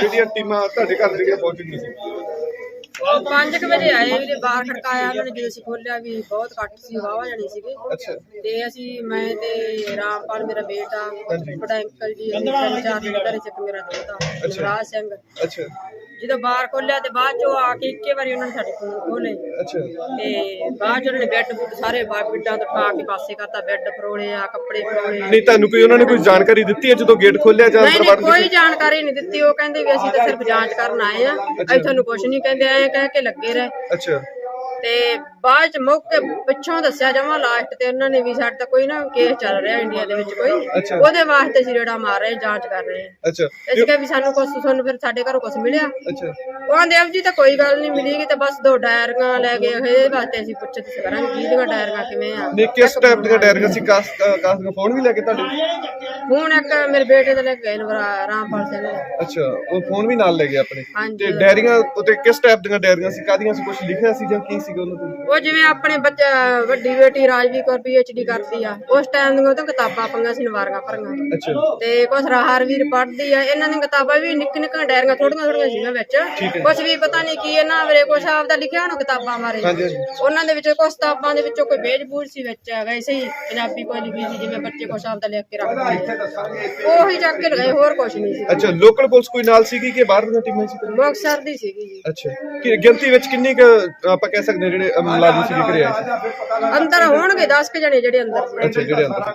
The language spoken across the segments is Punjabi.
ਜਿਹੜੀਆਂ ਟੀਮਾਂ ਤੁਹਾਡੇ ਘਰ ਜਿਹੜੀਆਂ ਪਹੁੰਚ ਗਈਆਂ ਸੀ? 5 ਵਜੇ ਆਏ ਵੀਰੇ ਬਾਹਰ ਖੜਕਾਇਆ ਉਹਨਾਂ ਨੇ ਜਦੋਂ ਅਸੀਂ ਖੋਲਿਆ ਵੀ ਬਹੁਤ ਘੱਟ ਸੀ ਵਾਵਾ ਜਾਣੀ ਸੀਗੇ। ਅੱਛਾ। ਤੇ ਅਸੀਂ ਮੈਂ ਤੇ ਰਾਮਪਾਲ ਮੇਰਾ ਬੇਟਾ ਹਾਂਜੀ। ਬੜਾ ਅੰਕਲ ਜੀ ਅਸੀਂ ਤਿੰਨ ਚਾਰ ਮੇਰਾ ਦੋਤਾ ਯੁਵਰਾਜ ਸਿੰਘ। ਅੱਛਾ। ਜਦੋਂ ਬਾਹਰ ਖੋਲਿਆ ਤੇ ਬਾਅਦ ਚੋਂ ਆ ਕੇ ਇੱਕੇ ਵਾਰੀ ਉਹਨਾਂ ਨੇ ਸਾਡੇ ਫੋਨ ਖੋਲੇ। ਅੱਛਾ। ਤੇ ਬਾਅਦ ਚ ਉਹਨਾਂ ਨੇ ਬੈੱਡ ਬੁੱਡ ਸਾਰੇ ਬਾ- ਬਿੱਡਾਂ ਤੋਂ ਠਾ ਕੇ ਪਾਸੇ ਕਰਤਾ ਬੈੱਡ ਫਰੋਲੇ ਆ ਕੱਪੜੇ ਫਰੋਲੇ ਨਹੀਂ ਤੁਹਾਨੂੰ ਕੋਈ ਉਹਨਾਂ ਨੇ ਕੋਈ ਜਾਣਕਾਰੀ ਦਿੱਤੀ ਹੈ ਜਦੋਂ ਗੇਟ ਖੋਲਿਆ ਜਾਂ ਨਹੀਂ ਨਹੀਂ ਕੋਈ ਜਾਣਕਾਰੀ ਨਹੀਂ ਦਿੱਤੀ। ਉਹ ਕਹਿੰਦੇ ਵੀ ਅਸੀਂ ਤਾਂ ਸਿਰਫ ਜਾਂਚ ਕਰਨ ਆਏ ਆ। ਅਸੀਂ ਤੁਹਾਨੂੰ ਕੁਝ ਨਹੀਂ ਕਹਿੰਦੇ ਐ ਕਹਿ ਕੇ ਲੱਗੇ ਰਹੇ। ਅੱਛਾ। ਤੇ ਬਾਅਦ ਚ ਮੌਕੇ ਪਿੱਛੋਂ ਦੱਸਿਆ ਜਮਾ ਲਾਸਟ ਤੇ ਉਹਨਾਂ ਨੇ ਵੀ ਸਾਡੇ ਤਾਂ ਕੋਈ ਨਾ ਕੇਸ ਚੱਲ ਰਿਹਾ ਇੰਡੀਆ ਦੇ ਵਿੱਚ ਕੋਈ। ਅੱਛਾ। ਉਹਦੇ ਵਾਸਤੇ ਅਸੀਂ ਰੇੜਾ ਮਾਰ ਰਹੇ ਜਾਂਚ ਕਰ ਰਹੇ ਹਾਂ। ਅੱਛਾ। ਅਸੀਂ ਕਿਹਾ ਵੀ ਸਾਨੂੰ ਕੁਝ ਤੁਹਾਨੂੰ ਫਿਰ ਸਾਡੇ ਘਰੋਂ ਕੁਝ ਮਿਲਿਆ। ਅੱਛਾ। ਉਹ ਦੇਵ ਜੀ ਤਾਂ ਕੋਈ ਗੱਲ ਨਹੀਂ ਮਿਲੀਗੀ ਤੇ ਬਸ ਦੋ ਡਾਇਰੀਆਂ ਲੈ ਗਏ ਇਹਦੇ ਵਾਸਤੇ ਅਸੀਂ ਪੁੱਛ ਤੁਸੀਂ ਕਰਾਂਗੇ ਕੀ ਦੀਆਂ ਡਾਇਰੀਆਂ ਕਿਵੇਂ ਆ। ਨਹੀਂ ਕਿਸ ਟਾਈਪ ਦੀਆਂ ਡਾਇਰੀਆਂ ਸੀ? ਕਾਸ ਕਾਸ ਦਾ ਫੋਨ ਵੀ ਲੈ ਕੇ ਤੁਹਾਡੇ? ਹੁਣ ਇੱਕ ਮੇਰੇ ਬੇਟੇ ਦੇ ਲੈ ਕੇ ਗਏ ਨੇ ਵਰਾ- ਰਾਮਪਾਲ ਸਿੰਘ ਦੇ। ਅੱਛਾ ਉਹ ਫੋਨ ਵੀ ਨਾਲ ਲੈ ਗਏ ਆਪਣੇ? ਹਾਂਜੀ। ਤੇ ਡਾਇਰੀਆਂ ਉਤੇ ਕਿਸ ਟਾਈਪ ਦੀਆਂ ਡਾਇਰੀਆਂ ਸੀ? ਕਾਦੀਆਂ ਸੀ? ਕੁਝ ਲਿਖਿਆ ਸੀ ਜਾਂ ਕੀ ਸੀਗਾ ਉਹਨਾਂ ਤੇ? ਉਹ ਜਿਵੇਂ ਆਪਣੇ ਬੱਚਾ ਵੱਡੀ ਬੇਟੀ ਰਾਜਵੀਰ ਕੌਰ ਪੀਐਚਡੀ ਕਰਦੀ ਆ ਉਸ ਟਾਈਮ ਦੀਆਂ ਉਹਦੀਆਂ ਕਿਤਾਬਾਂ ਪੰਗਾ ਸੀ ਨਵਾਰੀਆਂ ਭਰੀਆਂ। ਅੱਛਾ। ਤੇ ਕੁਛ ਰਾਹਰਵੀਰ ਪੜ੍ਹਦੀ ਆ ਇਹਨਾਂ ਦੀਆਂ ਕਿਤਾਬਾਂ ਵੀ ਨਿੱਕ ਨਿੱਕੀਆਂ ਡਾਇਰੀਆਂ ਥੋੜੀਆਂ ਥੋੜੀਆਂ ਸੀਗੀਆਂ ਵਿੱਚ ਕੁਛ ਵੀ ਪਤਾ ਨਹੀਂ ਕੀ ਇਹਨਾਂ ਬਾਰੇ ਕੁਛ ਆਪਦਾ ਲਿਖਿਆ ਹੋਣਾ ਕਿਤਾਬਾਂ ਬਾਰੇ। ਹਾਂਜੀ ਹਾਂਜੀ। ਉਹਨਾਂ ਦੇ ਵਿੱਚ ਕੁਛ ਕਿਤਾਬਾਂ ਦੇ ਵਿੱਚੋਂ ਕੋਈ ਬੇਜਬੂਰ ਸੀ ਵਿੱਚ ਵੈਸੇ ਹੀ ਪੰਜਾਬੀ ਕੋਈ ਲਿਖੀ ਸੀ ਜਿਵੇਂ ਬੱਚੇ ਕੁਛ ਆਪਦਾ ਲਿਖ ਕੇ ਰੱਖਦੇ ਆ ਉਹੀ ਚੱਕ ਕੇ ਲਗਾਏ ਹੋਰ ਕੁਛ ਨਹੀਂ ਸੀ। ਅੱਛਾ ਲੋਕਲ ਪੁਲਿਸ ਕੋਈ ਨਾਲ ਸੀਗੀ ਕਿ ਬਾਹਰ ਦੀਆਂ ਟੀਮਾਂ ਸੀ? ਮੁਕਤਸਰ ਦੀ ਸੀਗੀ ਜੀ। ਅੱਛਾ ਕਿ ਗਿਣਤੀ ਵਿੱਚ ਕਿੰਨੀ ਕੁ ਆਪਾਂ ਕਹਿ ਸਕਦੇ ਹਾਂ ਜਿਹੜੇ ਅਮ, ਮੁਲਾਜ਼ਮ ਸੀ ਘਰੇ ਆਏ ਸੀ? ਅੰਦਰ ਹੋਣਗੇ 10 ਕੇ ਜਣੇ ਜਿਹੜੇ ਅੰਦਰ ਸੀ। ਅੱਛਾ ਜਿਹੜੇ ਅੰਦਰ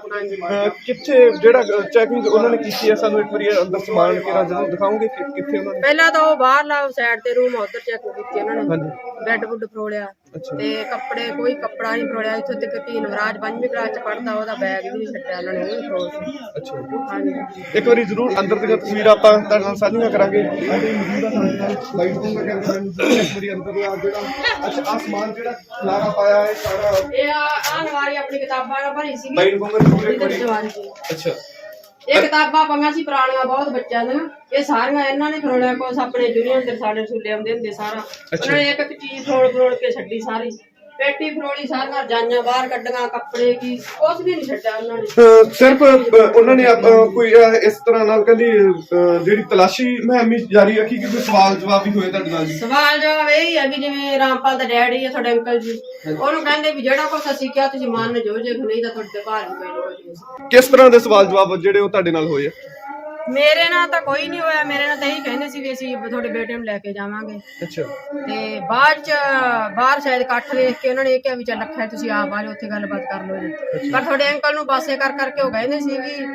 ਅਹ, ਕਿੱਥੇ ਜਿਹੜਾ ਚੈਕਿੰਗ ਉਹਨਾਂ ਨੇ ਕੀਤੀ ਹੈ? ਸਾਨੂੰ ਇੱਕ ਵਾਰੀ ਅੰਦਰ ਸਮਾਨ ਕਿਹੜਾ ਜਦੋਂ ਦਿਖਾਓਗੇ ਕਿ ਕਿੱਥੇ ਉਹਨਾਂ ਨੇ? ਪਹਿਲਾਂ ਤਾਂ ਉਹ ਬਾਹਰਲਾ ਸਾਈਡ ਤੇ ਰੂਮ ਉਧਰ ਚੈੱਕ ਕੀਤੀ ਉਹਨਾਂ ਨੇ। ਹਾਂਜੀ। ਬੈੱਡ ਬੁੱਡ ਫਰੋਲਿਆ। ਤੇ ਕੱਪੜੇ ਕੋਈ ਕੱਪੜਾ ਨਹੀਂ ਫਰੋਲਿਆ ਇੱਥੋਂ ਤੱਕ ਕਿ ਨਵਰਾਜ ਪੰਜਵੀਂ ਕਲਾਸ ਚ ਪੜਦਾ ਉਹਦਾ ਬੈਗ ਵੀ ਨਹੀਂ ਛੱਡਿਆ ਉਹਨਾਂ ਨੇ ਉਹ ਵੀ ਫਰੋਲ ਸੀ ਅੱਛਾ। ਹਾਂਜੀ। ਇੱਕ ਵਾਰੀ ਜ਼ਰੂਰ ਅੰਦਰ ਦੀਆਂ ਤਸਵੀਰਾਂ ਆਪਾਂ ਤੁਹਾਡੇ ਨਾਲ ਸਾਂਝੀਆਂ ਕਰਾਂਗੇ। ਸਾਡੇ ਮੌਜੂਦਾ ਸਾਡੇ ਨਾਲ ਲਾਈਟ ਤੋਂ ਮੈਂ ਕਹਿੰਦਾ ਇੱਕ ਵਾਰੀ ਅੰਦਰ ਦਾ ਜਿਹੜਾ ਅੱਛਾ ਆਸਮਾਨ ਜਿਹੜਾ ਖਲਾਰਾ ਪਾਇਆ ਹੈ ਸਾਰਾ। ਇਹ ਆ ਆਹ ਨਵਾਰੀ ਆਪਣੀ ਕਿਤਾਬਾਂ ਨਾਲ ਭਰੀ ਸੀ। ਲਾਈਟ ਪੂਰੇ ਕੋਲ ਜਵਾਨ ਸੀ ਅੱਛਾ। ਇਹ ਕਿਤਾਬਾਂ ਪੰਗਾ ਸੀ ਪੁਰਾਣੀਆਂ ਬਹੁਤ ਬੱਚਿਆਂ ਦੀਆਂ। ਇਹ ਸਾਰੀਆਂ ਇਹਨਾਂ ਨੇ ਫਰੋਲਿਆ ਕੁਛ ਆਪਣੇ ਜੂਨੀਅਰ ਦੇ ਸਾਡੇ ਸੁਲੇ ਆਉਂਦੇ ਹੁੰਦੇ ਸਾਰਾ। ਉਹਨਾਂ ਨੇ ਇੱਕ ਇੱਕ ਚੀਜ਼ ਫਰੋਲ ਫਰੋਲ ਕੇ ਛੱਡੀ ਸਾਰੀ। ਪੇਟੀ ਫਰੋਲੀ ਸਾਰੀਆਂ ਜਾਈਆਂ ਬਾਹਰ ਕੱਢੀਆਂ ਕੱਪੜੇ ਕੀ ਕੁਛ ਵੀ ਨਹੀਂ ਛੱਡਿਆ ਉਹਨਾਂ ਨੇ। ਅਹ ਸਿਰਫ ਅਹ, ਉਹਨਾਂ ਨੇ ਆਪ- ਅਹ, ਕੋਈ ਅਹ, ਇਸ ਤਰ੍ਹਾਂ ਨਾਲ ਕਹਿੰਦੀ ਅਹ, ਜਿਹੜੀ ਤਲਾਸ਼ੀ ਮੁਹਿੰਮ ਜਾਰੀ ਰੱਖੀ ਕਿ ਕੋਈ ਸਵਾਲ ਜਵਾਬ ਵੀ ਹੋਏ ਤੁਹਾਡੇ ਨਾਲ ਜੀ। ਸਵਾਲ ਜਵਾਬ ਇਹ ਹੀ ਹੈ ਵੀ ਜਿਵੇਂ ਰਾਮਪਾਲ ਦਾ ਡੈਡੀ ਹੈ ਤੁਹਾਡੇ ਅੰਕਲ ਜੀ ਉਹਨੂੰ ਕਹਿੰਦੇ ਵੀ ਜਿਹੜਾ ਕੁਛ ਅਸੀਂ ਕਿਹਾ ਤੁਸੀਂ ਮੰਨ ਜੋ ਜੇ ਨਹੀਂ ਤਾਂ ਤੁਹਾਡੇ ਤੇ ਭਾਰ ਜਾਊਗਾ ਕਿਸ ਤਰ੍ਹਾਂ ਦੇ ਸਵਾਲ ਜਵਾਬ ਜਿਹੜੇ ਉਹ ਤੁਹਾਡੇ ਨਾਲ ਹੋਏ ਆ? ਮੇਰੇ ਨਾਲ ਤਾਂ ਕੋਈ ਨਹੀਂ ਹੋਇਆ ਮੇਰੇ ਨਾਲ ਤਾਂ ਇਹੀ ਕਹਿੰਦੇ ਸੀ ਵੀ ਅਸੀਂ ਤੁਹਾਡੇ ਬੇਟੇ ਨੂੰ ਲੈ ਕੇ ਜਾਵਾਂਗੇ। ਅੱਛਾ। ਤੇ ਬਾਅਦ ਚ ਬਾਹਰ ਸ਼ਾਇਦ ਇਕੱਠ ਵੇਖ ਕੇ ਉਹਨਾਂ ਨੇ ਇਹ ਕਿਹਾ ਵੀ ਚੱਲ ਅੱਖਾਂ ਤੁਸੀਂ ਆਪ ਆ ਜਾਓ ਉੱਥੇ ਗੱਲਬਾਤ ਕਰ ਲਓ ਜੀ। ਪਰ ਤੁਹਾਡੇ ਅੰਕਲ ਨੂੰ ਪਾਸੇ ਕਰ ਕਰਕੇ ਉਹ ਕਹਿੰਦੇ ਸੀ ਵੀ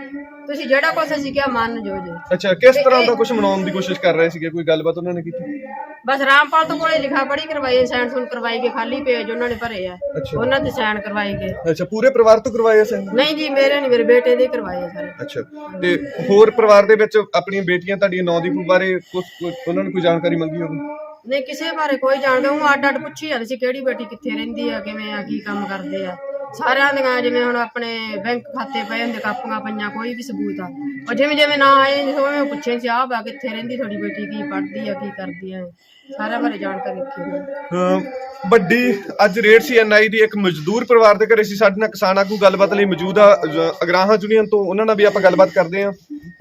ਤੁਸੀਂ ਜਿਹੜਾ ਕੁਛ ਅਸੀਂ ਕਿਹਾ ਮੰਨ ਜੋ ਜੀ। ਅੱਛਾ ਕਿਸ ਤਰ੍ਹਾਂ ਦਾ ਕੁਝ ਮਨਾਉਣ ਦੀ ਕੋਸ਼ਿਸ਼ ਕਰ ਰਹੇ ਸੀਗੇ? ਕੋਈ ਗੱਲਬਾਤ ਉਹਨਾਂ ਨੇ ਕੀਤੀ? ਬਸ ਰਾਮਪਾਲ ਤੋਂ ਕੋਲੇ ਲਿਖਾ ਪੜੀ ਕਰਵਾਈ ਸਾਈਨ ਸੂਨ ਕਰਵਾਈ ਗਏ ਖਾਲੀ ਪੇਜ ਉਹਨਾਂ ਨੇ ਭਰੇ ਆ। ਅੱਛਾ। ਉਹਨਾਂ ਤੇ ਸਾਈਨ ਕਰਵਾਈ ਗਏ। ਅੱਛਾ ਪੂਰੇ ਪਰਿਵਾਰ ਤੋਂ ਕਰਵਾਏ ਸੀ ਨਹੀਂ ਜੀ ਮੇਰੇ ਨਹੀਂ ਮੇਰੇ ਬੇਟੇ ਦੇ ਕਰਵਾਏ ਆ ਸਾਰੇ। ਅੱਛਾ ਤੇ ਹੋਰ ਪਰਿਵਾਰ ਦੇ ਵਿੱਚ ਆਪਣੀਆਂ ਬੇਟੀਆਂ ਤੁਹਾਡੀਆਂ ਨੌ ਦੀ ਬਾਰੇ ਕੁਝ ਉਹਨਾਂ ਨੇ ਕੋਈ ਜਾਣਕਾਰੀ ਮੰਗੀ ਹੋਵੇ? ਨਹੀਂ ਕਿਸੇ ਬਾਰੇ ਕੋਈ ਜਾਣਦਾ ਉਹ ਅੱਡ ਅੱਡ ਪੁੱਛੀ ਜਾਂਦੇ ਸੀ ਕਿਹੜੀ ਬੇਟੀ ਕਿੱਥੇ ਰਹਿੰਦੀ ਆ ਕਿਵੇਂ ਆ ਕੀ ਕੰਮ ਕਰਦੇ ਆ। ਸਾਰਿਆਂ ਦੀਆਂ ਜਿਵੇਂ ਹੁਣ ਆਪਣੇ ਬੈਂਕ ਖਾਤੇ ਪਏ ਹੁੰਦੇ ਕਾਪੀਆਂ ਪਈਆਂ ਕੋਈ ਵੀ ਸਬੂਤ ਆ। ਉਹ ਜਿਵੇਂ ਜਿਵੇਂ ਨਾ ਆਏ ਉਹ ਪੁੱਛੇ ਸੀ ਆਹ ਬਾ ਕਿੱਥੇ ਰਹਿੰਦੀ ਤੁਹਾਡੀ ਬੇਟੀ ਕੀ ਪੜ੍ਹਦੀ ਆ ਕੀ ਕਰਦੀ ਆ। ਸਾਰਿਆਂ ਬਾਰੇ ਜਾਣਕਾਰੀ ਰੱਖੀ ਹੋਈ ਆ। ਅਮ ਵੱਡੀ ਅੱਜ ਰੇਡ ਸੀ ਐਨਆਈ ਦੀ ਇੱਕ ਮਜ਼ਦੂਰ ਪਰਿਵਾਰ ਦੇ ਘਰੇ ਸੀ। ਸਾਡੇ ਨਾਲ ਕਿਸਾਨ ਆਗੂ ਗੱਲਬਾਤ ਲਈ ਮੌਜੂਦ ਆ। ਜ- ਅਗਰਾਹਾਂ ਯੂਨੀਅਨ ਤੋਂ ਉਹਨਾਂ ਨਾਲ ਵੀ ਆਪਾਂ ਗੱਲਬਾਤ ਕਰਦੇ ਹਾਂ।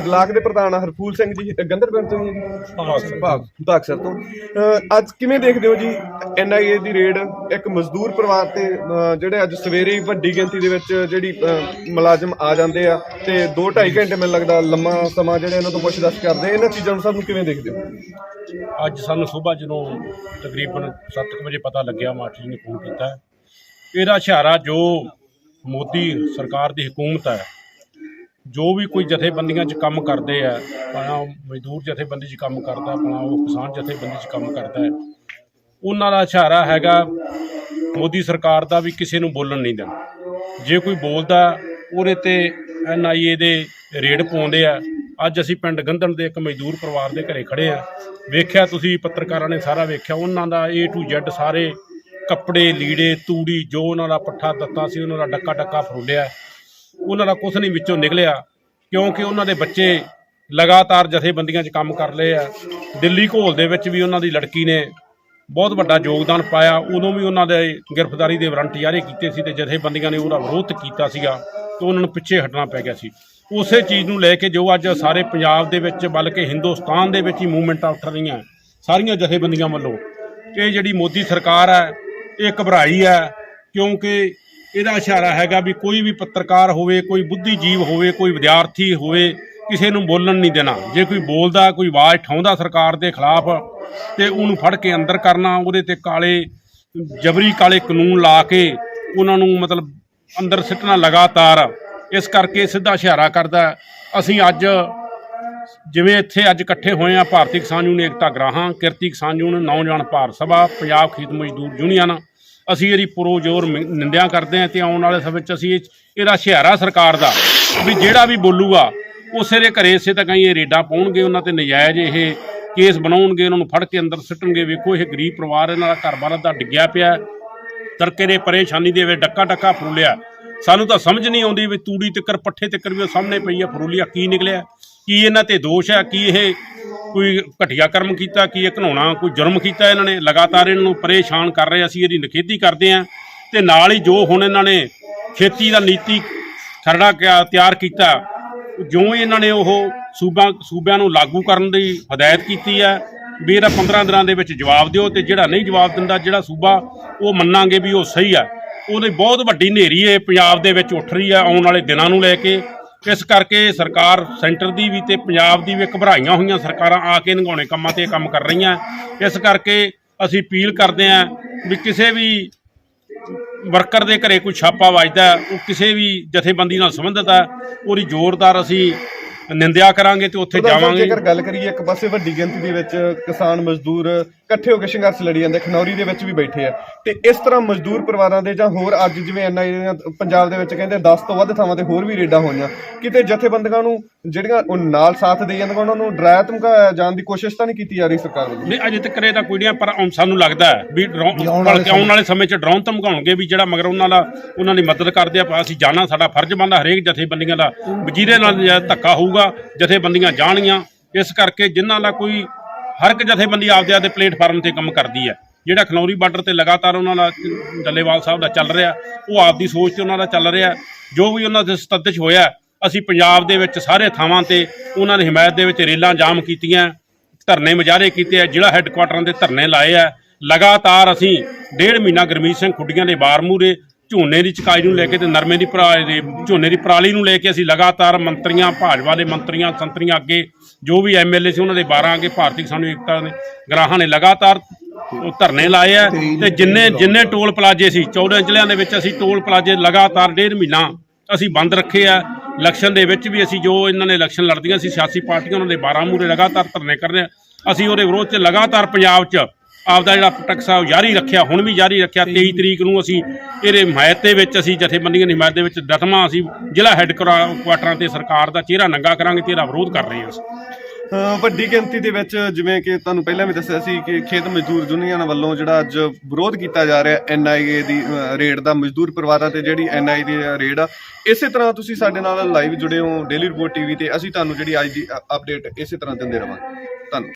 ਬਲਾਕ ਦੇ ਪ੍ਰਧਾਨ ਆ ਹਰਫੂਲ ਸਿੰਘ ਜੀ। ਗੰਦਰ ਪਿੰਡ ਤੋਂ ਜੀ। ਭਾਗ ਭਾਗਸਰ ਤੋਂ। ਅਹ ਅੱਜ ਕਿਵੇਂ ਦੇਖਦੇ ਹੋ ਜੀ ਐਨਆਈਏ ਦੀ ਰੇਡ? ਇੱਕ ਮਜ਼ਦੂਰ ਪਰਿਵਾਰ ਤੇ ਜਿਹੜੇ ਅੱਜ ਸਵੇਰੇ ਹੀ ਵੱਡੀ ਗਿਣਤੀ ਦੇ ਵਿੱਚ ਜਿਹੜੀ ਮੁਲਾਜ਼ਮ ਆ ਜਾਂਦੇ ਆ ਤੇ 2 2.5 ਘੰਟੇ ਮੈਨੂੰ ਲੱਗਦਾ ਲੰਮਾ ਸਮਾਂ ਜਿਹੜੇ ਇਹਨਾਂ ਤੋਂ ਪੁੱਛ-ਦੱਸ ਕਰਦੇ ਆ। ਇਹਨਾਂ ਚੀਜ਼ਾਂ ਨੂੰ ਸਾਨੂੰ ਕਿਵੇਂ ਦੇਖਦੇ ਹੋ? ਅੱਜ ਸਾਨੂੰ ਸਵੇਰ ਜਦੋਂ ਤਕਰੀਬਨ 7 ਵਜੇ ਪਤਾ ਲੱਗਿਆ, ਮਾਸਟਰ ਜੀ ਨੇ ਫੋਨ ਕੀਤਾ ਇਹਦਾ ਇਸ਼ਾਰਾ ਜੋ ਮੋਦੀ ਸਰਕਾਰ ਦੀ ਹਕੂਮਤ ਹੈ। ਜੋ ਵੀ ਕੋਈ ਜਥੇਬੰਦੀਆਂ 'ਚ ਕੰਮ ਕਰਦੇ ਆ, ਭਾਵੇਂ ਮਜ਼ਦੂਰ ਜਥੇਬੰਦੀ 'ਚ ਕੰਮ ਕਰਦਾ, ਭਾਵੇਂ ਉਹ ਕਿਸਾਨ ਜਥੇਬੰਦੀ 'ਚ ਕੰਮ ਕਰਦਾ ਹੈ, ਉਹਨਾਂ ਦਾ ਇਸ਼ਾਰਾ ਹੈਗਾ, ਮੋਦੀ ਸਰਕਾਰ ਦਾ ਵੀ ਕਿਸੇ ਨੂੰ ਬੋਲਣ ਨਹੀਂ ਦੇਣਾ। ਜੇ ਕੋਈ ਬੋਲਦਾ, ਉਹਦੇ ਤੇ ਐਨਆਈਏ ਦੇ ਰੇਡ ਪਾਉਂਦੇ ਆ ਅੱਜ ਅਸੀਂ ਪਿੰਡ ਗੰਧਣ ਦੇ ਇੱਕ ਮਜ਼ਦੂਰ ਪਰਿਵਾਰ ਦੇ ਘਰੇ ਖੜੇ ਆ ਵੇਖਿਆ ਤੁਸੀਂ, ਪੱਤਰਕਾਰਾਂ ਨੇ ਸਾਰਾ ਵੇਖਿਆ। ਉਹਨਾਂ ਦਾ A to Z ਸਾਰੇ ਕੱਪੜੇ, ਲੀੜੇ, ਤੂੜੀ, ਜੋ ਉਹਨਾਂ ਦਾ ਪੱਠਾ ਦਿੱਤਾ ਸੀ, ਉਹਨਾਂ ਦਾ ਡੱਕਾ ਡੱਕਾ ਫਰੋਲਿਆ। ਉਹਨਾਂ ਦਾ ਕੁਝ ਨਹੀਂ ਵਿੱਚੋਂ ਨਿਕਲਿਆ, ਕਿਉਂਕਿ ਉਹਨਾਂ ਦੇ ਬੱਚੇ ਲਗਾਤਾਰ ਜਥੇਬੰਦੀਆਂ 'ਚ ਕੰਮ ਕਰ ਲਏ ਆ। ਦਿੱਲੀ ਘੋਲ ਦੇ ਵਿੱਚ ਵੀ ਉਹਨਾਂ ਦੀ ਲੜਕੀ ਨੇ ਬਹੁਤ ਵੱਡਾ ਯੋਗਦਾਨ ਪਾਇਆ। ਉਦੋਂ ਵੀ ਉਹਨਾਂ ਦੇ ਗ੍ਰਿਫਤਾਰੀ ਦੇ ਵਾਰੰਟ ਜਾਰੀ ਕੀਤੇ ਸੀ ਤੇ ਜਥੇਬੰਦੀਆਂ ਨੇ ਉਹਦਾ ਵਿਰੋਧ ਕੀਤਾ ਸੀਗਾ ਤੇ ਉਹਨਾਂ ਨੂੰ ਪਿੱਛੇ ਹਟਣਾ ਪੈ ਗਿਆ ਸੀ। ਉਸੇ ਚੀਜ਼ ਨੂੰ ਲੈ ਕੇ ਜੋ ਅੱਜ ਸਾਰੇ ਪੰਜਾਬ ਦੇ ਵਿੱਚ ਬਲਕਿ ਹਿੰਦੁਸਤਾਨ ਦੇ ਵਿੱਚ ਹੀ ਮੂਵਮੈਂਟਾਂ ਉੱਠ ਰਹੀਆਂ, ਸਾਰੀਆਂ ਜਥੇਬੰਦੀਆਂ ਵੱਲੋਂ। ਇਹ ਜਿਹੜੀ ਮੋਦੀ ਸਰਕਾਰ ਹੈ, ਇਹ ਘਬਰਾਈ ਹੈ, ਕਿਉਂਕਿ ਇਹਦਾ ਇਸ਼ਾਰਾ ਹੈਗਾ ਵੀ ਕੋਈ ਵੀ ਪੱਤਰਕਾਰ ਹੋਵੇ, ਕੋਈ ਬੁੱਧੀਜੀਵ ਹੋਵੇ, ਕੋਈ ਵਿਦਿਆਰਥੀ ਹੋਵੇ, ਕਿਸੇ ਨੂੰ ਬੋਲਣ ਨਹੀਂ ਦੇਣਾ। ਜੇ ਕੋਈ ਬੋਲਦਾ, ਕੋਈ ਆਵਾਜ਼ ਠਾਉਂਦਾ ਸਰਕਾਰ ਦੇ ਖਿਲਾਫ, ਤੇ ਉਹਨੂੰ ਫੜ ਕੇ ਅੰਦਰ ਕਰਨਾ, ਉਹਦੇ ਤੇ ਕਾਲੇ, ਜਬਰੀ ਕਾਲੇ ਕਾਨੂੰਨ ਲਾ ਕੇ, ਉਹਨਾਂ ਨੂੰ ਮਤਲਬ ਅੰਦਰ ਸਿੱਟਣਾ ਲਗਾਤਾਰ ਇਸ ਕਰਕੇ ਸਿੱਧਾ ਇਸ਼ਾਰਾ ਕਰਦਾ ਅਸੀਂ ਅੱਜ ਜਿਵੇਂ ਇੱਥੇ ਅੱਜ ਇਕੱਠੇ ਹੋਏ ਆ ਭਾਰਤੀ ਕਿਸਾਨ ਯੂਨੀਅਨ ਏਕਤਾ ਗਰਾਹਾਂ, ਕਿਰਤੀ ਕਿਸਾਨ ਯੂਨੀਅਨ, ਨੌਜਵਾਨ ਭਾਰਤ ਸਭਾ, ਪੰਜਾਬ ਖੇਤ ਮਜ਼ਦੂਰ ਯੂਨੀਅਨ। ਅਸੀਂ ਇਹਦੀ ਪੁਰੋਜ਼ੋਰ ਮ- ਨਿੰਦਿਆ ਕਰਦੇ ਹਾਂ ਤੇ ਆਉਣ ਵਾਲੇ ਸਮੇਂ 'ਚ ਅਸੀਂ ਇਹਦਾ ਇਸ਼ਾਰਾ ਸਰਕਾਰ ਦਾ ਵੀ ਜਿਹੜਾ ਵੀ ਬੋਲੂਗਾ, ਉਸੇ ਦੇ ਘਰੇ ਇਸੇ ਤੱਕ ਹੀ ਇਹ ਰੇਡਾਂ ਪਾਉਣਗੇ, ਉਹਨਾਂ ਤੇ ਨਜਾਇਜ਼ ਇਹ ਕੇਸ ਬਣਾਉਣਗੇ, ਉਹਨਾਂ ਨੂੰ ਫੜ ਕੇ ਅੰਦਰ ਸੁੱਟਣਗੇ। ਵੇਖੋ ਇਹ ਗਰੀਬ ਪਰਿਵਾਰ ਇਹਨਾਂ ਦਾ ਘਰ-ਬਾਰ ਦਾ ਡਿੱਗਿਆ ਪਿਆ ਹੈ। ਤਰਕੇ ਦੇ ਪਰੇਸ਼ਾਨੀ ਦੇ ਵਿੱਚ ਡੱਕਾ ਡੱਕਾ ਫਰੂਲਿਆ ਸਾਨੂੰ ਤਾਂ ਸਮਝ ਨਹੀਂ ਆਉਂਦੀ ਵੀ ਤੂੜੀ ਤਿੱਕਰ, ਪੱਠੇ ਤਿੱਕਰ ਵੀ ਉਹ ਸਾਹਮਣੇ ਪਈ ਆ, ਫਰੂਲੀਆ ਕੀ ਨਿਕਲਿਆ? ਕੀ ਇਹਨਾਂ ਤੇ ਦੋਸ਼ ਹੈ ਕੀ ਇਹ ਕੋਈ ਘਟੀਆ ਕਰਮ ਕੀਤਾ, ਕੀ ਇਹ ਘਨਾਉਣਾ ਕੋਈ ਜੁਰਮ ਕੀਤਾ ਇਹਨਾਂ ਨੇ? ਲਗਾਤਾਰ ਇਹਨਾਂ ਨੂੰ ਪਰੇਸ਼ਾਨ ਕਰ ਰਹੇ ਅਸੀਂ ਇਹਦੀ ਨਿਖੇਧੀ ਕਰਦੇ ਹਾਂ ਤੇ ਨਾਲ ਹੀ ਜੋ ਹੁਣ ਇਹਨਾਂ ਨੇ ਖੇਤੀ ਦਾ ਨੀਤੀ ਖਰੜਾ ਕਿਆ ਤਿਆਰ ਕੀਤਾ ਜੋ ਇਹਨਾਂ ਨੇ ਉਹ ਸੂਬਾ, ਸੂਬਿਆਂ ਨੂੰ ਲਾਗੂ ਕਰਨ ਦੀ ਹਦਾਇਤ ਕੀਤੀ ਹੈ ਵੀ ਇਹਦਾ 15 ਦਿਨਾਂ ਦੇ ਵਿੱਚ ਜਵਾਬ ਦਿਓ ਤੇ ਜਿਹੜਾ ਨਹੀਂ ਜਵਾਬ ਦਿੰਦਾ, ਜਿਹੜਾ ਸੂਬਾ, ਉਹ ਮੰਨਾਂਗੇ ਵੀ ਉਹ ਸਹੀ ਹੈ ਉਹਦੀ ਬਹੁਤ ਵੱਡੀ ਹਨੇਰੀ ਹੈ ਪੰਜਾਬ ਦੇ ਵਿੱਚ ਉੱਠ ਰਹੀ ਹੈ ਆਉਣ ਵਾਲੇ ਦਿਨਾਂ ਨੂੰ ਲੈ ਕੇ। ਇਸ ਕਰਕੇ ਸਰਕਾਰ ਸੈਂਟਰ ਦੀ ਵੀ ਤੇ ਪੰਜਾਬ ਦੀ ਵੀ ਘਬਰਾਈਆਂ ਹੋਈਆਂ ਸਰਕਾਰਾਂ ਆ ਕੇ ਨਿਗਾਉਣੇ ਕੰਮਾਂ ਤੇ ਇਹ ਕੰਮ ਕਰ ਰਹੀਆਂ। ਇਸ ਕਰਕੇ ਅਸੀਂ ਅਪੀਲ ਕਰਦੇ ਹਾਂ ਵੀ ਕਿਸੇ ਵੀ ਵਰਕਰ ਦੇ ਘਰੇ ਕੋਈ ਛਾਪਾ ਵੱਜਦਾ ਉਹ ਕਿਸੇ ਵੀ ਜਥੇਬੰਦੀ ਨਾਲ ਸੰਬੰਧਿਤ ਹੈ ਉਹਦੀ ਜ਼ੋਰਦਾਰ ਅਸੀਂ ਨਿੰਦਿਆ ਕਰਾਂਗੇ ਤੇ ਉੱਥੇ ਜਾਵਾਂਗੇ। ਜੇਕਰ ਗੱਲ ਕਰੀਏ ਇੱਕ ਪਾਸੇ ਵੱਡੀ ਗਿਣਤੀ ਦੇ ਵਿੱਚ ਕਿਸਾਨ ਮਜ਼ਦੂਰ ਇਕੱਠੇ ਹੋ ਕੇ ਸੰਘਰਸ਼ ਲੜੀ ਜਾਂਦੇ ਖਨੌਰੀ ਦੇ ਵਿੱਚ ਵੀ ਬੈਠੇ ਆ। ਤੇ ਇਸ ਤਰ੍ਹਾਂ ਮਜ਼ਦੂਰ ਪਰਿਵਾਰਾਂ ਦੇ ਜਾਂ ਹੋਰ ਅੱਜ ਜਿਵੇਂ ਐਨਆਈ ਪੰਜਾਬ ਦੇ ਵਿੱਚ ਕਹਿੰਦੇ 10 ਤੋਂ ਵੱਧ ਥਾਵਾਂ ਤੇ ਹੋਰ ਵੀ ਰੇਡਾਂ ਹੋਈਆਂ। ਕਿਤੇ ਜਥੇਬੰਦੀਆਂ ਨੂੰ ਜਿਹੜੀਆਂ ਉਹ ਨਾਲ ਸਾਥ ਦੇ ਜਾਂਦੀਆਂ ਉਹਨਾਂ ਨੂੰ ਡਰਾਇਆ ਧਮਕਾਇਆ ਜਾਣ ਦੀ ਕੋਸ਼ਿਸ਼ ਤਾਂ ਨਹੀਂ ਕੀਤੀ ਜਾ ਰਹੀ ਸਰਕਾਰ ਵੱਲੋਂ? ਨਹੀਂ ਅਜੇ ਤੱਕ ਇਹਦਾ ਕੋਈ ਨਹੀਂ ਪਰ ਹੁਣ ਸਾਨੂੰ ਲੱਗਦਾ ਹੈ ਵੀ ਆਉਣ ਵਾਲੇ ਸਮੇਂ 'ਚ ਡਰਾਉਣ ਧਮਕਾਉਣਗੇ ਵੀ ਜਿਹੜਾ ਮਗਰ ਉਹਨਾਂ ਦਾ ਉਹਨਾਂ ਦੀ ਮਦਦ ਕਰਦੇ ਆ ਅਸੀਂ ਜਾਣਾ ਸਾਡਾ ਫਰਜ਼ ਬਣਦਾ ਹਰੇਕ ਜਥੇਬੰਦੀਆਂ ਦਾ। ਵੀ ਜਿਹਦੇ ਨਾਲ ਧੱਕਾ ਹੋਊਗਾ ਜਥੇਬੰਦੀਆਂ ਜਾਣਗੀਆਂ। ਇਸ ਕਰਕੇ ਜਿਨ੍ਹਾਂ ਦਾ ਕੋਈ ਹਰ ਇੱਕ ਜਥੇਬੰਦੀ ਆਪਦੇ ਆਪਦੇ ਪਲੇਟਫਾਰਮ ਤੇ ਕੰਮ ਕਰਦੀ ਹੈ। ਜਿਹੜਾ ਖਨੌਰੀ ਬਾਰਡਰ ਤੇ ਲਗਾਤਾਰ ਉਹਨਾਂ ਦਾ ਡੱਲੇਵਾਲ ਸਾਹਿਬ ਦਾ ਚੱਲ ਰਿਹਾ, ਉਹ ਆਪਦੀ ਸੋਚ ਤੇ ਉਹਨਾਂ ਦਾ ਚੱਲ ਰਿਹਾ। ਜੋ ਵੀ ਉਹਨਾਂ ਦੇ ਸਤੱਦਿਸ਼ ਹੋਇਆ, ਅਸੀਂ ਪੰਜਾਬ ਦੇ ਵਿੱਚ ਸਾਰੇ ਥਾਵਾਂ ਤੇ ਉਹਨਾਂ ਨੇ ਹਮਾਇਤ ਦੇ ਵਿੱਚ ਰੇਲਾਂ ਜਾਮ ਕੀਤੀਆਂ, ਧਰਨੇ ਮੁਜ਼ਾਹਰੇ ਕੀਤੇ ਆ ਜ਼ਿਲ੍ਹਾ ਹੈੱਡਕੁਆਟਰਾਂ ਦੇ ਧਰਨੇ ਲਾਏ ਆ। ਲਗਾਤਾਰ ਅਸੀਂ ਡੇਢ ਮਹੀਨਾ ਗਰਮੀਤ ਸਿੰਘ ਖੁੱਡੀਆਂ ਦੇ ਬਾਰ ਮੂਹਰੇ ਝੋਨੇ ਦੀ ਚਕਾਈ ਨੂੰ ਲੈ ਕੇ ਤੇ ਨਰਮੇ ਦੀ ਪਰਾਲੀ ਦੇ, ਝੋਨੇ ਦੀ ਪਰਾਲੀ ਨੂੰ ਲੈ ਕੇ ਅਸੀਂ ਲਗਾਤਾਰ ਮੰਤਰੀਆਂ, ਭਾਜਪਾ ਦੇ ਮੰਤਰੀਆਂ, ਸੰਤਰੀਆਂ ਅੱਗੇ, ਜੋ ਵੀ ਐਮਐਲਏ ਸੀ, ਉਹਨਾਂ ਦੇ 12 ਅੱਗੇ ਭਾਰਤੀ ਕਿਸਾਨ ਏਕਤਾ ਦੇ ਗਰਾਹਾਂ ਨੇ ਲਗਾਤਾਰ ਉਹ ਧਰਨੇ ਲਾਏ ਆ ਤੇ ਜਿੰਨੇ ਜਿੰਨੇ ਟੋਲ ਪਲਾਜੇ ਸੀ 14 ਜ਼ਿਲ੍ਹਿਆਂ ਦੇ ਵਿੱਚ ਅਸੀਂ ਟੋਲ ਪਲਾਜੇ ਲਗਾਤਾਰ ਡੇਢ ਮਹੀਨਾ ਅਸੀਂ ਬੰਦ ਰੱਖੇ ਆ। ਇਲੈਕਸ਼ਨ ਦੇ ਵਿੱਚ ਵੀ ਅਸੀਂ ਜੋ ਇਹਨਾਂ ਨੇ ਇਲੈਕਸ਼ਨ ਲੜਦੀਆਂ ਸੀ, ਸਿਆਸੀ ਪਾਰਟੀਆਂ ਉਹਨਾਂ ਦੇ 12 ਮੂਰੇ ਲਗਾਤਾਰ ਧਰਨੇ ਕਰ ਰਹੇ ਅਸੀਂ ਉਹਦੇ ਵਿਰੋਧ 'ਚ ਲਗਾਤਾਰ ਪੰਜਾਬ 'ਚ ਆਪਦਾ ਜਿਹੜਾ ਪ੍ਰੋਟੈਕਟ ਸਾਹਿਬ ਜਾਰੀ ਰੱਖਿਆ ਹੁਣ ਵੀ ਜਾਰੀ ਰੱਖਿਆ 23 ਤਰੀਕ ਨੂੰ ਅਸੀਂ ਇਹਦੇ ਹਮਾਇਤ ਦੇ ਵਿੱਚ ਅਸੀਂ ਜਥੇਬੰਦੀਆਂ ਦੀ ਹਮਾਇਤ ਦੇ ਵਿੱਚ ਦਸਵਾਂ ਅਸੀਂ ਜ਼ਿਲ੍ਹਾ ਹੈੱਡਕੁਆਟਰਾਂ ਤੇ ਸਰਕਾਰ ਦਾ ਚਿਹਰਾ ਨੰਗਾ ਕਰਾਂਗੇ ਤੇ ਇਹਦਾ ਵਿਰੋਧ ਕਰ ਰਹੇ ਹਾਂ ਅਸੀਂ। ਵੱਡੀ ਗਿਣਤੀ ਦੇ ਵਿੱਚ ਜਿਵੇਂ ਕਿ ਤੁਹਾਨੂੰ ਪਹਿਲਾਂ ਵੀ ਦੱਸਿਆ ਸੀ ਕਿ ਖੇਤ ਮਜ਼ਦੂਰ ਯੂਨੀਅਨ ਵੱਲੋਂ ਜਿਹੜਾ ਅੱਜ ਵਿਰੋਧ ਕੀਤਾ ਜਾ ਰਿਹਾ ਐਨਆਈਏ ਦੀ ਰੇਡ ਦਾ ਮਜ਼ਦੂਰ ਪਰਿਵਾਰਾਂ ਤੇ ਜਿਹੜੀ ਐਨਆਈ ਦੀ ਰੇਡ ਆ ਇਸੇ ਤਰ੍ਹਾਂ ਤੁਸੀਂ ਸਾਡੇ ਨਾਲ ਲਾਈਵ ਜੁੜੇ ਹੋ ਡੇਲੀ ਰਿਪੋਰਟ ਟੀਵੀ ਤੇ ਅਸੀਂ ਤੁਹਾਨੂੰ ਜਿਹੜੀ ਅੱਜ ਦੀ ਅਪਡੇਟ ਇਸੇ ਤਰ੍ਹਾਂ ਦਿੰਦੇ ਰਵਾਂਗੇ। ਧੰਨਵਾਦ।